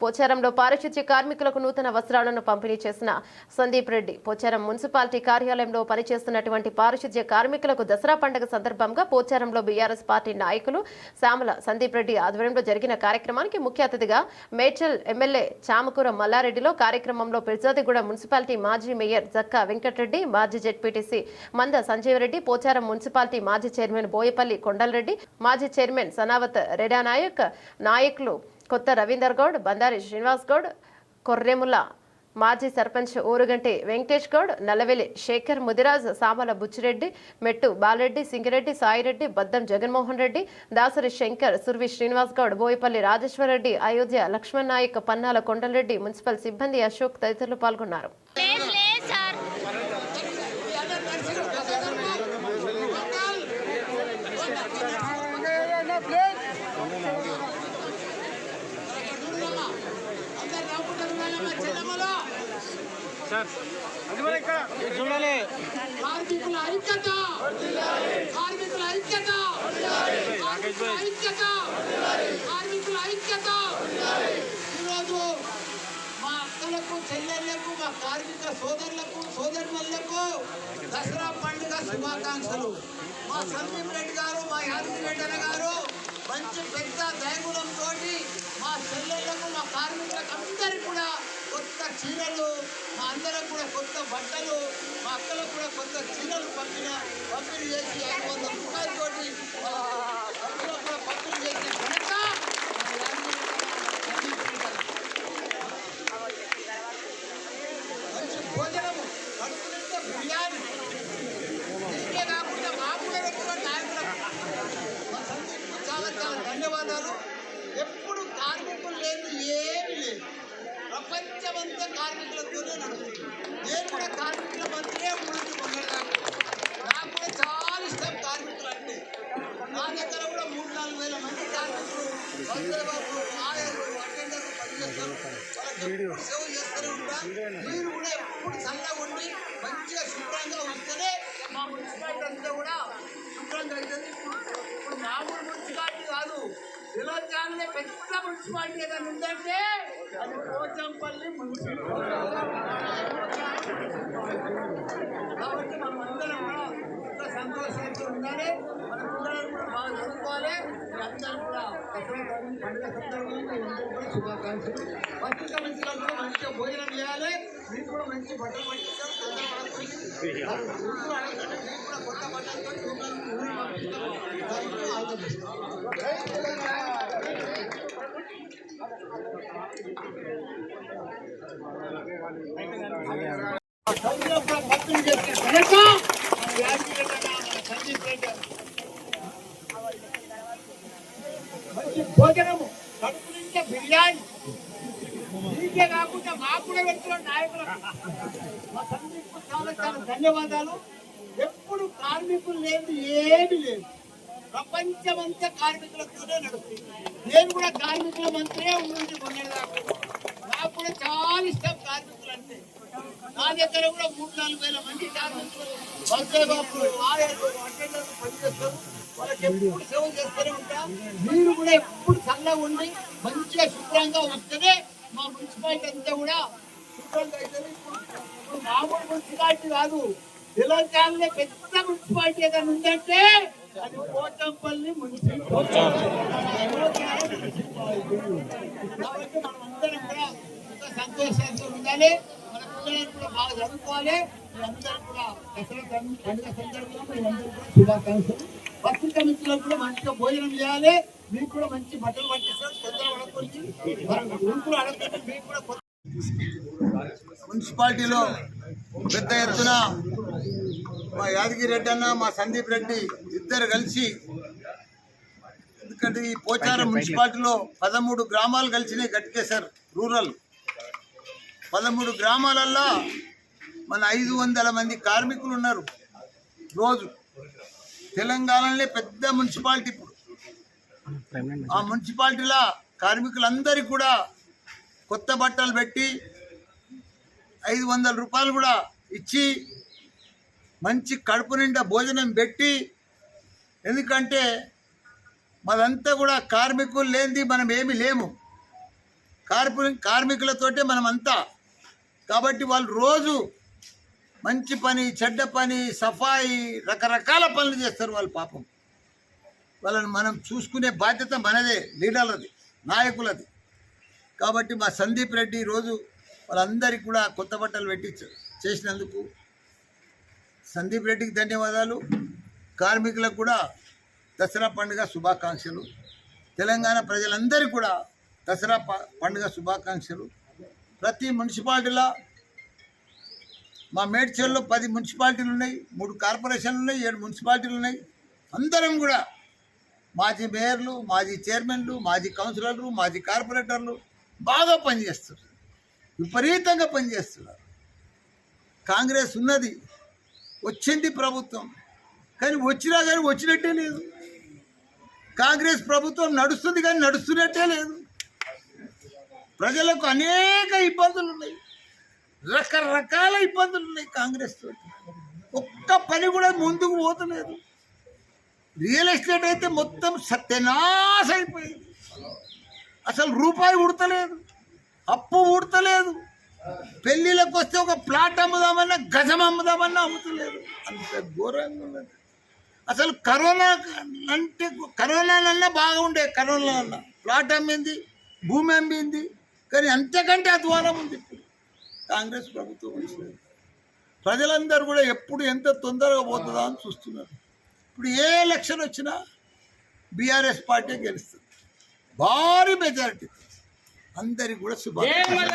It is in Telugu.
పోచారంలో పారిశుధ్య కార్మికులకు నూతన వస్త్రాలను పంపిణీ చేసిన సందీప్ రెడ్డి. పోచారం మున్సిపాలిటీ కార్యాలయంలో పనిచేస్తున్నటువంటి పారిశుధ్య కార్మికులకు దసరా పండుగ సందర్భంగా పోచారంలో బీఆర్ఎస్ పార్టీ నాయకులు శ్యామల సందీప్ రెడ్డి ఆధ్వర్యంలో జరిగిన కార్యక్రమానికి ముఖ్య అతిథిగా మేడ్చల్ ఎమ్మెల్యే చామకూర మల్లారెడ్డిలో కార్యక్రమంలో పిర్జాదిగూడ మున్సిపాలిటీ మాజీ మేయర్ జక్కా వెంకటరెడ్డి మాజీ జెడ్పీటీసీ మంద సంజీవరెడ్డి పోచారం మున్సిపాలిటీ మాజీ చైర్మన్ బోయపల్లి కొండలరెడ్డి మాజీ చైర్మన్ సనావత్ రెడా నాయక్ నాయకులు కొత్త రవీందర్ గౌడ్ బండారి శ్రీనివాస్ గౌడ్ కొర్రెముల మాజీ సర్పంచ్ ఊరుగంటి వెంకటేష్ గౌడ్ నల్లవెల్లి శేఖర్ ముదిరాజ్ సామల బుచ్చిరెడ్డి మెట్టు బాలరెడ్డి సింగిరెడ్డి సాయిరెడ్డి బద్దం జగన్మోహన్ రెడ్డి దాసరి శంకర్ సుర్వి శ్రీనివాస్ గౌడ్ బోయపల్లి రాజేశ్వర రెడ్డి అయోధ్య లక్ష్మణ్ నాయక్ పన్నాల కొండలరెడ్డి మున్సిపల్ సిబ్బంది అశోక్ తదితరులు పాల్గొన్నారు. లేదు కార్మికుల ఐక్యత. కార్మికుల ఐక్యత. కార్మికుల ఐక్యత. కార్మికుల ఐక్యత. ఈరోజు మా అక్కలకు చెల్లెళ్ళకు మా కార్మిక సోదరులకు సోదరులకు దసరా పండుగ శుభాకాంక్షలు. మా సందీప్ రెడ్డి గారు మా యాదగిరి రెడ్డి గారు మంచి పెద్ద దయగుణంతో మా చెల్లెళ్ళకు మా కార్మికులకు అందరికీ కూడా కొత్త చీరలు అందరం కూడా కొత్త బట్టలు మా అక్కలకు కూడా కొత్త చీరలు పంపిన పంపిణీ చేసి ఐదు వందల రూపాయలతోటి మా కూడా పంపిణీ చేసి ఘనత మంచి భోజనము కడుపు బిర్యానీ. ఇంకే కాకుండా మాకు కూడా నాయకులకు మా సందీప్కు చాలా చాలా ధన్యవాదాలు. తెలంగాణలో పెద్ద మున్సిపాలిటీ ఏదైనా ఉందంటే అది పోచంపల్లి కాబట్టి మనం అందరం కూడా సంతోషంగా ఉండాలి మన కూడా బాగా చదువుకోవాలి అందరం కూడా పండుగ సందర్భంగా మీ అందరూ కూడా శుభాకాంక్షలు పత్రిక మంచిగా కూడా మంచిగా భోజనం చేయాలి మీకు కూడా మంచి బట్టలు పట్టిస్తాం తొందర పడుతుంది మీరు కూడా అడగండి మీకు కూడా కొత్త బట్టలతో మిమ్మల్ని ఊరి పంపిస్తాం దానికి ఆల్ ద బెస్ట్. సందీప్ కూడా పంపిణీ చేసిన ఘనత మన యాదగిరి రెడ్డి అన్న, మన సందీప్ రెడ్డి అన్న. భోజనము కడుపు నిండా బిర్యానీ. మీకే కాకుండా మాకు కూడా పెడుతున్న నాయకులు మా సందీప్కు చాలా చాలా ధన్యవాదాలు. ఎప్పుడు కార్మికులు లేదు ఏమి లేదు. ప్రపంచమంతా కార్మికులతోనే నడుస్తుంది. నేను కూడా కార్మికుల మంత్రే ఉండి కొనేదాకా నాకు కూడా చాలా ఇష్టం కార్మికులు అంటే నా దగ్గర కూడా మూడు నాలుగు వేల మంది కార్మికులు వాళ్ళకి చేస్తూనే ఉంటా మీరు కూడా ఎప్పుడు చల్లగా ఉండి మంచిగా శుభ్రంగా వస్తేనే మా మున్సిపాలిటీ అంతా కూడా ఇప్పుడు మామూలు మున్సిపాలిటీ కాదు. తెలంగాణలో పెద్ద మున్సిపాలిటీ ఏదైనా ఉందంటే అది పోచంపల్లి మున్సిపాలిటీ. కాబట్టి మనం అందరం కూడా సంతోషంతో ఉండాలి. మన పిల్లలను కూడా బాగా చదువుకోవాలి మీరందరూ కూడా దసరా పం- పండుగ సందర్భంగా మీరందరూ కూడా శుభాకాంక్షలు. పత్రిక మిత్రులకు కూడా మంచిగా భోజనం చేయాలి. మీకు కూడా మంచి బట్టలు పట్టిస్తారు తొందర పడకొచ్చి. మీరు కూడా అడగండి మీకు కూడా కొత్త మున్సిపాలిటీలో పెద్ద ఎత్తున మా యాదగిరి రెడ్డి అన్న మా సందీప్ రెడ్డి ఇద్దరు కలిసి ఎందుకంటే ఈ పోచారం మున్సిపాలిటీలో పదమూడు గ్రామాలు కలిసినాయి గట్కేసర్ రూరల్. పదమూడు గ్రామాలల్లో మన ఐదు వందల మంది కార్మికులు ఉన్నారు రోజు. తెలంగాణలో పెద్ద మున్సిపాలిటీ ఇప్పుడు. ఆ మున్సిపాలిటీలో కార్మికులందరికీ కూడా కొత్త బట్టలు పెట్టి ఐదు వందల రూపాయలు కూడా ఇచ్చి మంచి కడుపు నిండా భోజనం పెట్టి ఎందుకంటే మనంతా కూడా కార్మికులు లేనిది మనం ఏమి లేము. కార్మి కార్మికులతోటే మనమంతా కాబట్టి వాళ్ళు రోజు మంచి పని చెడ్డ పని సఫాయి రకరకాల పనులు చేస్తారు వాళ్ళు పాపం. వాళ్ళని మనం చూసుకునే బాధ్యత మనదే లీడర్లది నాయకులది. కాబట్టి మా సందీప్ రెడ్డి ఈరోజు వాళ్ళందరికీ కూడా కొత్త బట్టలు పెట్టి చేసినందుకు సందీప్ రెడ్డికి ధన్యవాదాలు. కార్మికులకు కూడా దసరా పండుగ శుభాకాంక్షలు. తెలంగాణ ప్రజలందరికీ కూడా దసరా ప- పండుగ శుభాకాంక్షలు. ప్రతి మున్సిపాలిటీలో మా మేడ్చల్లో పది మున్సిపాలిటీలు ఉన్నాయి మూడు కార్పొరేషన్లు ఉన్నాయి ఏడు మున్సిపాలిటీలు ఉన్నాయి. అందరం కూడా మాజీ మేయర్లు మాజీ చైర్మన్లు మాజీ కౌన్సిలర్లు మాజీ కార్పొరేటర్లు బాగా పనిచేస్తున్నారు. విపరీతంగా పనిచేస్తున్నారు. కాంగ్రెస్ ఉన్నది వచ్చింది ప్రభుత్వం. కానీ వచ్చినా కానీ వచ్చినట్టే లేదు. కాంగ్రెస్ ప్రభుత్వం నడుస్తుంది కానీ నడుస్తున్నట్టే లేదు. ప్రజలకు అనేక ఇబ్బందులు ఉన్నాయి. రకరకాల ఇబ్బందులు ఉన్నాయి కాంగ్రెస్ తోటి. ఒక్క పని కూడా ముందుకు పోతలేదు. రియల్ ఎస్టేట్ అయితే మొత్తం సత్యనాశ అయిపోయింది. అసలు రూపాయి ఉడతలేదు. అప్పు ఉడతలేదు. పెళ్ళిళ్ళకి వస్తే ఒక ప్లాట్ అమ్ముదామన్నా గజం అమ్ముదామన్నా అమ్ముతలేదు అంత ఘోరంగా ఉన్నది. అసలు కరోనా అంటే కరోనాలన్నా బాగుండే కరోనా అన్న. ప్లాట్ అమ్మింది భూమి అమ్మింది. కానీ అంతకంటే అధ్వానం ఉంది ఇప్పుడు కాంగ్రెస్ ప్రభుత్వం వచ్చినది ప్రజలందరూ కూడా ఎప్పుడు ఎంత తొందరగా పోతుందా అని చూస్తున్నారు. ఇప్పుడు ఏ ఎలక్షన్ వచ్చినా బీఆర్ఎస్ పార్టీ గెలుస్తుంది. భారీ మెజారిటీ. అందరికి కూడా శుభాకాంక్షలు.